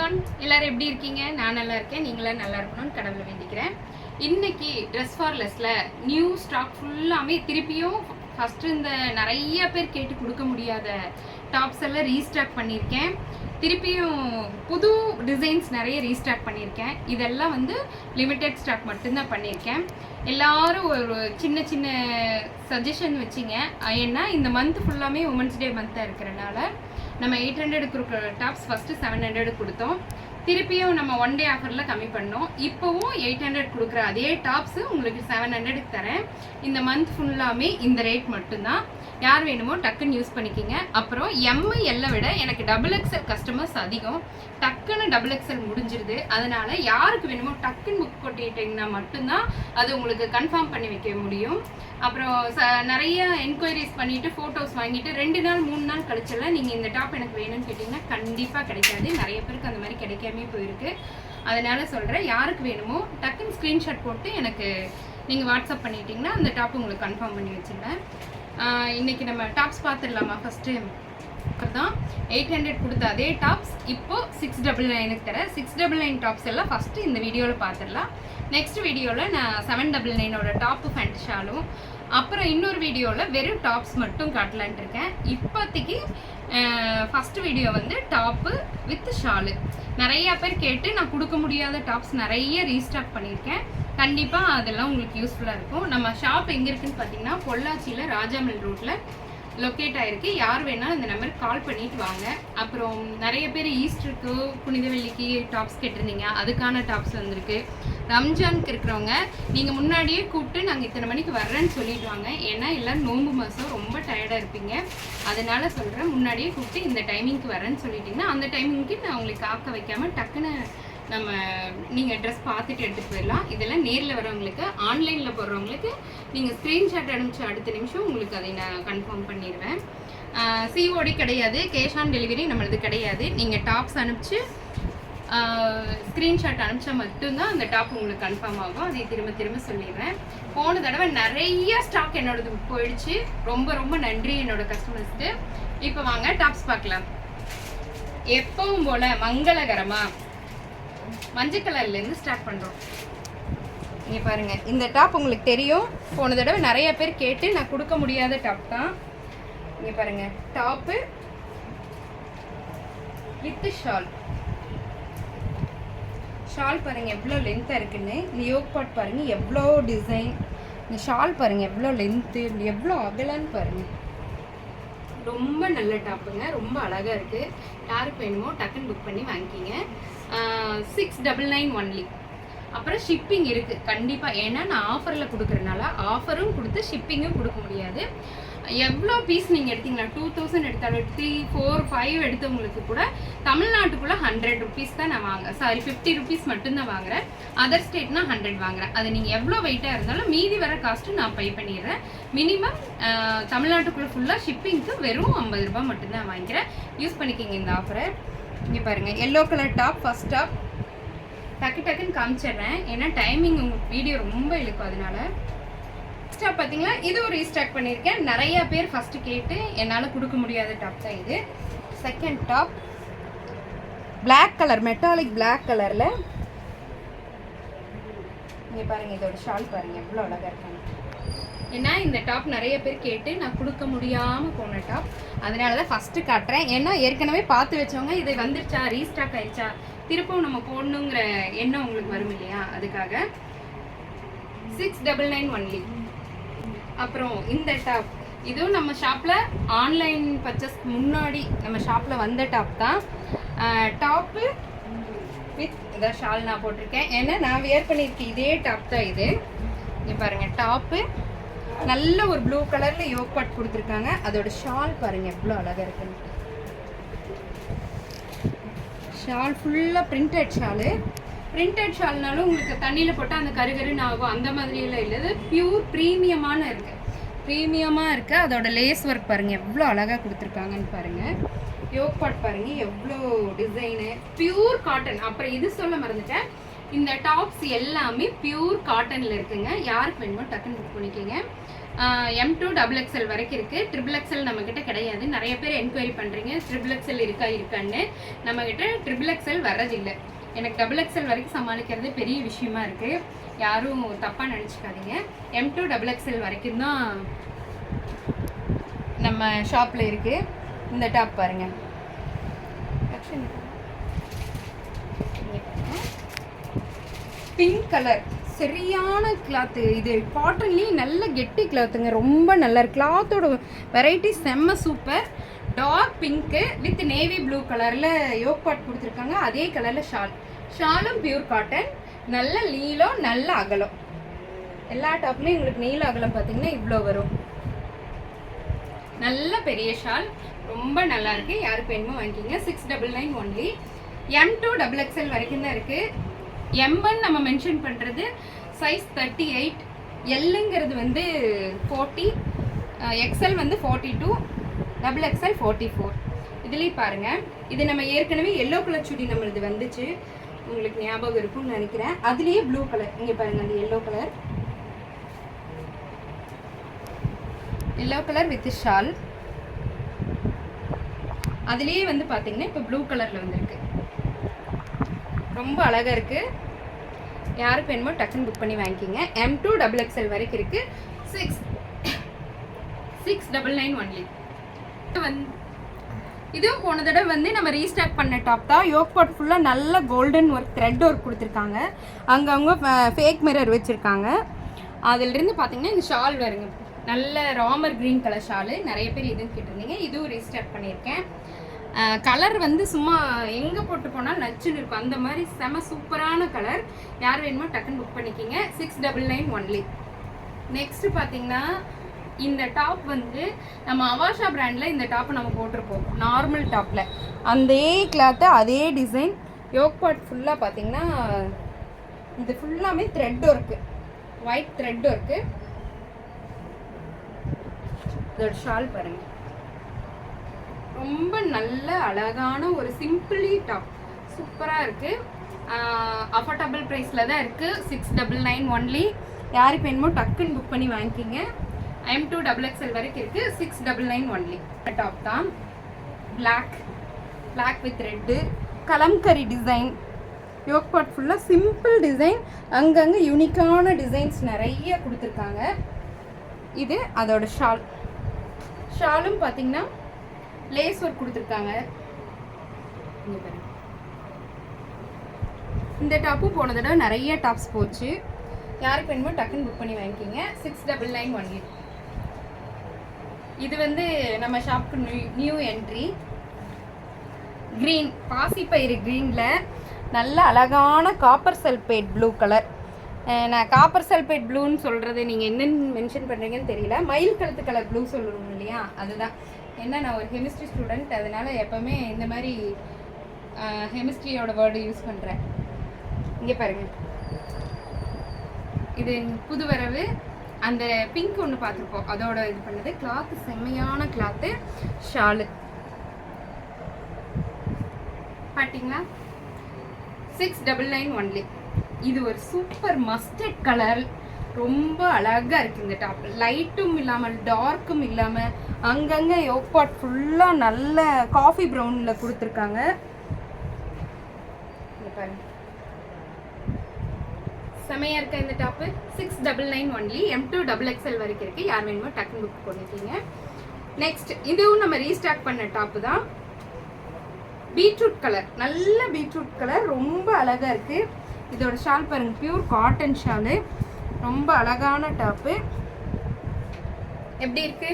Everyone எல்லாரும் எப்படி இருக்கீங்க? நான் நல்லா இருக்கேன். நீங்களாம் நல்லா இருக்கணும்னு கடவுளை வேண்டிக்கிறேன். இன்னைக்கு ட்ரெஸ் ஃபார் லெஸ்ல நியூ ஸ்டாக் ஃபுல்லாமே திருப்பியும் ஃபர்ஸ்ட் இந்த நிறைய பேர் கேட்டு கொடுக்க முடியாத டாப்ஸ் எல்லாம் ரீஸ்டாக் பண்ணியிருக்கேன். திருப்பியும் புது டிசைன்ஸ் நிறைய ரீஸ்டாக் பண்ணியிருக்கேன். இதெல்லாம் வந்து லிமிட்டெட் ஸ்டாக் மட்டும்தான் பண்ணியிருக்கேன். எல்லாரும் ஒரு சின்ன சின்ன சஜஷன் வச்சிங்க. ஏன்னா இந்த மந்த் ஃபுல்லாமே உமன்ஸ் டே மந்த்தாக இருக்கிறனால நம்ம எயிட் ஹண்ட்ரட் இருக்கிற டாப்ஸ் ஃபஸ்ட்டு செவன் ஹண்ட்ரடுக்கு கொடுத்தோம். திருப்பியும் நம்ம ஒன் டே ஆஃபரில் கம்மி பண்ணோம். இப்போவும் எயிட் ஹண்ட்ரட் கொடுக்குற அதே டாப்ஸ் உங்களுக்கு செவன் ஹண்ட்ரடுக்கு தரேன். இந்த மந்த் ஃபுல்லாமே இந்த ரேட் மட்டும்தான். யார் வேணுமோ டக்குன்னு யூஸ் பண்ணிக்கிங்க. அப்புறம் எம்மு எல்லை விட எனக்கு டபுள் எக்ஸ்எல் கஸ்டமர்ஸ் அதிகம். டக்குன்னு டபுள் எக்ஸ்எல் முடிஞ்சிருது. அதனால யாருக்கு வேணுமோ டக்குன்னு புக் கொட்டிட்டீங்கன்னா மட்டும்தான் அது உங்களுக்கு கன்ஃபார்ம் பண்ணி வைக்க முடியும். அப்புறம் ச நிறைய என்கொயரிஸ் பண்ணிட்டு ஃபோட்டோஸ் வாங்கிட்டு ரெண்டு நாள் மூணு நாள் கழிச்செல்லாம் நீங்கள் இந்த டாப் எனக்கு வேணும்னு கேட்டிங்கன்னா கண்டிப்பாக கிடைக்காது. நிறைய பேருக்கு அந்த மாதிரி கிடைக்காது. கிடைக்காமே போயிருக்கு. அதனால சொல்கிறேன் யாருக்கு வேணுமோ டக்குன்னு ஸ்க்ரீன்ஷாட் போட்டு எனக்கு நீங்கள் வாட்ஸ்அப் பண்ணிட்டீங்கன்னா அந்த டாப் உங்களுக்கு கன்ஃபார்ம் பண்ணி வச்சிடுவேன் இன்றைக்கி நம்ம டாப்ஸ் பார்த்துடலாமா? ஃபஸ்ட்டு தான். எயிட் ஹண்ட்ரட் கொடுத்த அதே டாப்ஸ் இப்போ சிக்ஸ் டபுள் நைனுக்கு தர சிக்ஸ் டபுள் நைன் டாப்ஸ் எல்லாம் ஃபஸ்ட்டு இந்த வீடியோவில் பார்த்துடலாம். நெக்ஸ்ட் வீடியோவில் நான் செவன் டபுள் நைனோட டாப்பு ஃபேண்ட் ஷாலும் அப்புறம் இன்னொரு வீடியோவில் வெறும் டாப்ஸ் மட்டும் காட்டலான்ட்டு இருக்கேன். இப்போதைக்கு ஃபஸ்ட்டு வீடியோ வந்து டாப்பு வித் ஷாலு நிறைய பேர் கேட்டு நான் கொடுக்க முடியாத டாப்ஸ் நிறைய ரீஸ்டாக் பண்ணியிருக்கேன். கண்டிப்பாக அதெல்லாம் உங்களுக்கு யூஸ்ஃபுல்லாக இருக்கும். நம்ம ஷாப் எங்கே இருக்குன்னு பார்த்தீங்கன்னா பொள்ளாச்சியில் ராஜாமல் ரோட்டில் லொக்கேட் ஆயிருக்கு. யார் வேணாலும் இந்த நம்பருக்கு கால் பண்ணிட்டு வாங்க. அப்புறம் நிறைய பேர் ஈஸ்டருக்கு புனிதவெள்ளிக்கு டாப்ஸ் கேட்டிருந்தீங்க. அதுக்கான டாப்ஸ் வந்திருக்கு. ரம்ஜானுக்கு இருக்கிறவங்க நீங்கள் முன்னாடியே கூப்பிட்டு நாங்கள் இத்தனை மணிக்கு வர்றேன்னு சொல்லிடுவாங்க ஏன்னா எல்லாம் நோம்பு மாதம் ரொம்ப டயர்டாக இருப்பீங்க. அதனால சொல்கிறேன் முன்னாடியே கூப்பிட்டு இந்த டைமிங்க்கு வரேன்னு சொல்லிட்டீங்கன்னா அந்த டைமிங்க்கு நான் உங்களுக்கு காக்க வைக்காமல் டக்குன்னு நம்ம நீங்கள் ட்ரெஸ் பார்த்துட்டு எடுத்துகிட்டு போயிடலாம். இதெல்லாம் நேரில் வரவங்களுக்கு ஆன்லைனில் போடுறவங்களுக்கு நீங்கள் ஸ்க்ரீன்ஷாட் அனுப்பிச்சு அடுத்த நிமிஷம் உங்களுக்கு அதை நான் கன்ஃபார்ம் பண்ணிடுவேன். சிஓடி கிடையாது. கேஷ் ஆன் டெலிவரி நம்மளது கிடையாது. நீங்கள் டாப்ஸ் அனுப்பிச்சு ஸ்க்ரீன்ஷாட் அனுப்பிச்சா மட்டும்தான் அந்த டாப் உங்களுக்கு கன்ஃபார்ம் ஆகும். அதை திரும்ப திரும்ப சொல்லிடுறேன் போன தடவை நிறைய ஸ்டாக் என்னோடது போயிடுச்சு. ரொம்ப ரொம்ப நன்றி என்னோட கஸ்டமர்ஸ்க்கு இப்போ வாங்க டாப்ஸ் பார்க்கலாம். எப்பவும் போல மங்களகரமாக மஞ்சள் கலர்ல இருந்து ஸ்டார்ட் பண்றோம். நீங்கள் பாருங்க. இந்த டாப் உங்களுக்கு தெரியும். போன தடவை நிறைய பேர் கேட்டு நான் கொடுக்க முடியாத டாப் தான். இங்க பாருங்க. டாப்பு வித் ஷால் ஷால் பாருங்க எவ்வளோ லென்த்தாக இருக்குன்னு. இந்த யோக் பாட் பாருங்க எவ்வளோ டிசைன் இந்த ஷால் பாருங்க எவ்வளோ லென்த்து எவ்வளோ அகலன்னு பாருங்க. ரொம்ப நல்ல டாப்புங்க ரொம்ப அழகாக இருக்குது யாருக்கு வேணுமோ டக்குன்னு புக் பண்ணி வாங்கிக்கிங்க. சிக்ஸ் டபுள் நைன் ஒன்லி அப்புறம் ஷிப்பிங் இருக்குது கண்டிப்பாக ஏன்னா நான் ஆஃபரில் கொடுக்குறனால ஆஃபரும் கொடுத்து ஷிப்பிங்கும் கொடுக்க முடியாது. எவ்வளோ பீஸ் நீங்கள் எடுத்தீங்களா டூ தௌசண்ட் எடுத்தாலும் த்ரீ ஃபோர் ஃபைவ் எடுத்தவங்களுக்கு கூட தமிழ்நாட்டுக்குள்ளே ஹண்ட்ரட் ருபீஸ் தான் நான் வாங்க சாரி ஃபிஃப்டி ருபீஸ் மட்டும்தான் வாங்குறேன். அதர் ஸ்டேட்னா ஹண்ட்ரட் வாங்குறேன். அதை நீங்கள் எவ்வளோ வெயிட்டாக இருந்தாலும் மீதி வர காஸ்ட்டு நான் பே பண்ணிடுறேன். மினிமம் தமிழ்நாட்டுக்குள்ளே ஃபுல்லாக ஷிப்பிங்க்கு வெறும் ஐம்பது ரூபாய் மட்டும்தான் வாங்கிக்கிறேன். யூஸ் பண்ணிக்கிங்க இந்த ஆஃபரை இங்கே பாருங்கள் yellow colour top first top டக்கு டக்குன்னு காமிச்சிடுறேன். ஏன்னா டைமிங் உங்களுக்கு வீடியோ ரொம்ப இழுக்கும் அதனால. ஸ்டாப் பார்த்தீங்கன்னா இது ஒரு ரீஸ்டார்ட் பண்ணியிருக்கேன். நிறைய பேர் ஃபஸ்ட்டு கேட்டு என்னால் கொடுக்க முடியாத டாப் தான் இது. Second top black colour metallic black கலரில் இங்கே பாருங்கள் இதோட ஷால் பாருங்கள் எவ்வளோ அழகாக இருக்காங்க ஏன்னா இந்த டாப் நிறைய பேர் கேட்டு நான் கொடுக்க முடியாமல் போன டாப். அதனால தான் ஃபஸ்ட்டு காட்டுறேன். ஏன்னா ஏற்கனவே பார்த்து வச்சவங்க இது வந்துருச்சா ரீஸ்டாக் ஆயிடுச்சா திருப்பவும் நம்ம போடணுங்கிற எண்ணம் உங்களுக்கு வரும் இல்லையா? அதுக்காக சிக்ஸ் டபுள் நைன் ஒன்லி அப்புறம் இந்த டாப். இதுவும் நம்ம ஷாப்பில் ஆன்லைன் பர்ச்சேஸ் முன்னாடி நம்ம ஷாப்பில் வந்த டாப் தான். டாப்பு வித் இதான் ஷால் நான் போட்டிருக்கேன். ஏன்னா நான் வியர் பண்ணியிருக்கேன் இதே டாப் தான் இது. இங்கே பாருங்கள் டாப்பு நல்ல ஒரு ப்ளூ கலரில் யோக் பாட் கொடுத்துருக்காங்க. அதோட ஷால் பாருங்கள் எவ்வளோ அழகாக இருக்குன்னு. ஷால் ஃபுல்லாக பிரிண்டட் ஷாலு. பிரிண்டட் ஷால்னாலும் உங்களுக்கு தண்ணியில் போட்டால் அந்த கருகருன்னு ஆகும். அந்த மாதிரியெல்லாம் இல்லை. இது பியூர் ப்ரீமியமான இருக்குது ப்ரீமியமாக இருக்குது அதோட லேஸ் ஒர்க் பாருங்கள் எவ்வளோ அழகாக கொடுத்துருக்காங்கன்னு பாருங்கள் யோக் பாட் பாருங்கள் எவ்வளோ டிசைனு பியூர் காட்டன் அப்புறம் இது சொல்ல மறந்துட்டேன். இந்த டாப்ஸ் எல்லாமே பியூர் காட்டனில் இருக்குங்க. யாருக்கு வேணுமோ டக்குன்னு புக் பண்ணிக்கோங்க. எம் டூ டபுள் எக்ஸ்எல் வரைக்கும் இருக்குது ட்ரிபிள் எக்ஸ்எல் நம்மக்கிட்ட கிடையாது. நிறைய பேர் என்கொயரி பண்ணுறீங்க ட்ரிபிள் எக்ஸ்எல் இருக்கா இருக்கான்னு. நம்மக்கிட்ட ட்ரிபிள் எக்ஸ்எல் வர்றதில்லை. எனக்கு டபுள் எக்ஸ்எல் வரைக்கும் சமாளிக்கிறது பெரிய விஷயமா இருக்குது யாரும் தப்பாக நினச்சிக்காதீங்க. எம் டூ டபுள் எக்ஸ்எல் வரைக்கும் தான் நம்ம ஷாப்பில் இருக்குது இந்த டாப் பாருங்கள் பிங்க் கலர் சரியான கிளாத்து இது காட்டன்லேயும் நல்ல கெட்டி கிளாத்துங்க ரொம்ப நல்லா கிளாத்தோட வெரைட்டி செம்ம super dark pink with navy blue கலரில் யோக் பாட் கொடுத்துருக்காங்க. அதே கலரில் ஷால் ஷாலும் பியூர் காட்டன் நல்ல நீளம் நல்ல அகலம். எல்லா டாப்லையும் உங்களுக்கு நீள அகலம் பார்த்தீங்கன்னா இவ்வளோ வரும். நல்ல பெரிய ஷால் ரொம்ப நல்லா இருக்கு. யாருக்கு வேணுமோ வாங்கிக்கிங்க. Six double nine only M two double XL வரைக்கும் தான் இருக்குது எம்என் நம்ம மென்ஷன் பண்ணுறது சைஸ் தேர்ட்டி எயிட் எல்லுங்கிறது வந்து ஃபோர்ட்டி எக்ஸ்எல் வந்து forty two double XL forty four இதுலேயும் பாருங்கள் இது நம்ம ஏற்கனவே எல்லோ கலர் சுடி நம்மளது வந்துச்சு. உங்களுக்கு ஞாபகம் இருக்கும்னு நினைக்கிறேன். அதுலேயே ப்ளூ கலர் இங்கே பாருங்கள் அந்த yellow colour yellow colour with shawl அதுலேயே வந்து பார்த்தீங்கன்னா இப்போ ப்ளூ கலரில் வந்திருக்கு. ரொம்ப அழகாக இருக்குது யாருக்கு வேணுமோ டக்குன்னு புக் பண்ணி வாங்கிக்கிங்க. எம் டூ டபுள் எக்ஸ்எல் வரைக்கும் இருக்குது six six double nine only வந்து இதுவும் போன தடவை வந்து நம்ம ரீஸ்டாக் பண்ண டாப் தான். யோக் பாட் ஃபுல்லாக நல்ல கோல்டன் ஒர்க் த்ரெட் ஒர்க் கொடுத்துருக்காங்க. அங்கங்கே ஃபேக் மிரர் வச்சுருக்காங்க. அதிலிருந்து பார்த்தீங்கன்னா இந்த ஷால் வருங்க. நல்ல ராமர் க்ரீன் கலர் ஷாலு நிறைய பேர் இதுவும் கேட்டிருந்தீங்க. இதுவும் ரீஸ்டாக் பண்ணியிருக்கேன். கலர் வந்து சும்மா எங்கே போட்டு போனால் நச்சுன்னு இருக்கும். அந்த மாதிரி செம சூப்பரான கலர் யார் வேணுமோ டக்குன்னு புக் பண்ணிக்கிங்க. Six double nine only next பார்த்தீங்கன்னா இந்த டாப் வந்து நம்ம அவாஷா பிராண்டில் இந்த டாப்பை நம்ம போட்டிருப்போம். நார்மல் டாப்பில் அதே கிளாத்து அதே டிசைன் யோக் பார்ட் ஃபுல்லாக பார்த்தீங்கன்னா இது ஃபுல்லாமே thread work white thread work இதோட ஷால் பாருங்கள் ரொம்ப நல்ல அழகான ஒரு சிம்பிளி டாப் சூப்பராக இருக்குது அஃபோர்டபுள் ப்ரைஸில் தான் இருக்குது சிக்ஸ் டபுள் நைன் ஒன்லி யாருக்கு வேணுமோ டக்குன்னு புக் பண்ணி வாங்கிக்கிங்க. எம் டூ டபுள் எக்ஸ்எல் வரைக்கும் இருக்குது six double nine only top தான். Black black with red kalamkari design yoke part ஃபுல்லாக சிம்பிள் டிசைன் அங்கங்கே யூனிக்கான டிசைன்ஸ் நிறைய கொடுத்துருக்காங்க. இது அதோட ஷால் ஷாலும் பார்த்தீங்கன்னா லேஸ் ஒர்க் கொடுத்துருக்காங்க. இந்த டாப்பும் போன தடவை நிறைய டாப்ஸ் போச்சு. யாருக்கு வேணுமோ டக்குன்னு புக் பண்ணி வாங்கிக்கிங்க. Six double nine one eight இது வந்து நம்ம ஷாப்புக்கு நியூ நியூ என்ட்ரி க்ரீன் பாசிப்பயிறு க்ரீனில் நல்ல அழகான காப்பர் சல்பேட் ப்ளூ கலர் நான் காப்பர் சல்பேட் ப்ளூன்னு சொல்கிறது நீங்கள் என்னென்னு மென்ஷன் பண்ணுறீங்கன்னு தெரியல. மயில் கழுத்து கலர் ப்ளூ சொல்லுவோம் இல்லையா? அதுதான். என்ன நான் ஒரு கெமிஸ்ட்ரி ஸ்டூடெண்ட் அதனால் எப்போவுமே இந்த மாதிரி கெமிஸ்ட்ரியோட வேர்டு யூஸ் பண்ணுறேன் இங்கே பாருங்கள் இது புது வரவு. அந்த பிங்க் ஒன்று பார்த்துருப்போம். அதோட இது பண்ணது. கிளாத்து செம்மையான கிளாத்து ஷாலு பார்த்தீங்களா சிக்ஸ் டபுள் நைன் ஒன்லி இது ஒரு சூப்பர் மஸ்டர்ட் கலர் ரொம்ப அழகா இருக்கு இந்த டாப் லைட்டும் இல்லாமல் டார்க்கும் இல்லாமல் அங்கங்கே யோப்பாட் ஃபுல்லாக நல்ல காஃபி ப்ரௌனில் கொடுத்துருக்காங்க. இங்க பாருங்க. செமையா இந்த top six double nine only M two double XL வரைக்கும் இருக்கு. யார் வேணுமோ டக்குன்னு புக் பண்ணிக்கிங்க. நெக்ஸ்ட் இதுவும் நம்ம ரீஸ்டாக் பண்ண டாப்பு தான். பீட்ரூட் கலர் நல்ல பீட்ரூட் கலர் ரொம்ப அழகா இருக்கு. இதோட ஷால் பாருங்க. பியூர் காட்டன் ஷாலு ரொம்ப அழகான டாப்பு எப்படி இருக்கு?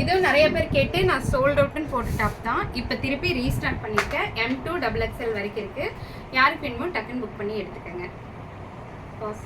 இதுவும் நிறைய பேர் கேட்டு நான் சோல்ட் அவுட்னு போட்ட டாப் தான். இப்போ திருப்பி ரீஸ்டார்ட் பண்ணியிருக்கேன் எம் டூ டபுள் எக்ஸ்எல் வரைக்கும் இருக்குது யாருக்கு வேணுமோ டக்குன்னு புக் பண்ணி எடுத்துக்கோங்க. பாஸ்